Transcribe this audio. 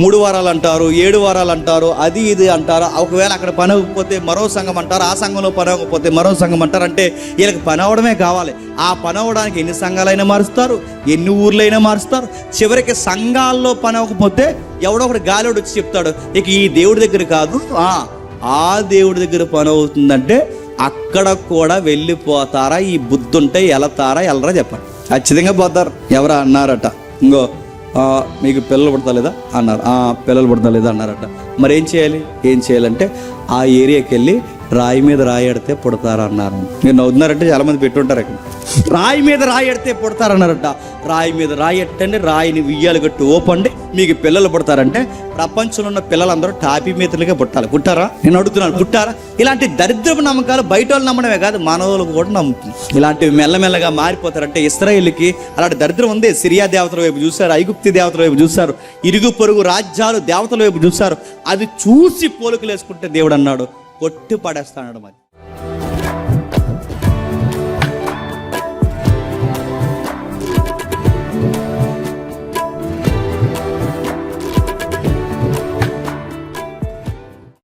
మూడు వారాలు అంటారు ఏడు వారాలు అంటారు అది ఇది అంటారు. ఒకవేళ అక్కడ పని అవ్వకపోతే మరో సంఘం అంటారు ఆ సంఘంలో పని అవ్వకపోతే మరో సంఘం అంటారు. అంటే వీళ్ళకి పని అవ్వడమే కావాలి. ఆ పని అవ్వడానికి ఎన్ని సంఘాలైనా మారుస్తారు ఎన్ని ఊర్లైనా మారుస్తారు. చివరికి సంఘాల్లో పని అవ్వకపోతే ఎవడో ఒకటి గాలివాడు వచ్చి చెప్తాడు ఇక ఈ దేవుడి దగ్గర కాదు ఆ దేవుడి దగ్గర పని అవుతుందంటే అక్కడ కూడా వెళ్ళిపోతారా ఈ బుద్ధి ఉంటే వెళతారా వెళ్ళరా చెప్పండి. ఖచ్చితంగా పోతారు. ఎవరా అన్నారట? ఇంకో మీకు పిల్లలు పుడతలేదా అన్నారు. ఆ పిల్లలు పుడతలేదా అన్నారట. మరి ఏం చేయాలి? ఏం చేయాలంటే ఆ ఏరియాకి వెళ్ళి రాయి మీద రాయడితే పుడతారా అన్నారు మీరు నవ్వుతున్నారంటే చాలా మంది పెట్టుంటారు అక్కడ రాయి మీద రాయడితే పుడతారన్నారట. రాయి మీద రాయి ఎట్టండి రాయిని ఉయ్యాలు గట్టి ఓపండి మీకు పిల్లలు పుడతారంటే ప్రపంచంలో ఉన్న పిల్లలందరూ టాపీ మీతలుగా పుట్టాలి. పుట్టారా? నేను అడుగుతున్నాను పుట్టారా? ఇలాంటి దరిద్రపు నమ్మకాలు బయట వాళ్ళు నమ్మడమే కాదు మానవులు కూడా నమ్ముతుంది. ఇలాంటివి మెల్లమెల్లగా మారిపోతారంటే ఇస్రాయిల్కి అలాంటి దరిద్రం ఉంది. సిరియా దేవతల వైపు చూశారు ఐగుప్తి దేవతల వైపు చూశారు ఇరుగు పొరుగు రాజ్యాలు దేవతల వైపు చూశారు. అది చూసి పోలికలు వేసుకుంటే దేవుడు అన్నాడు కొట్టి పడేస్తాడు మరి.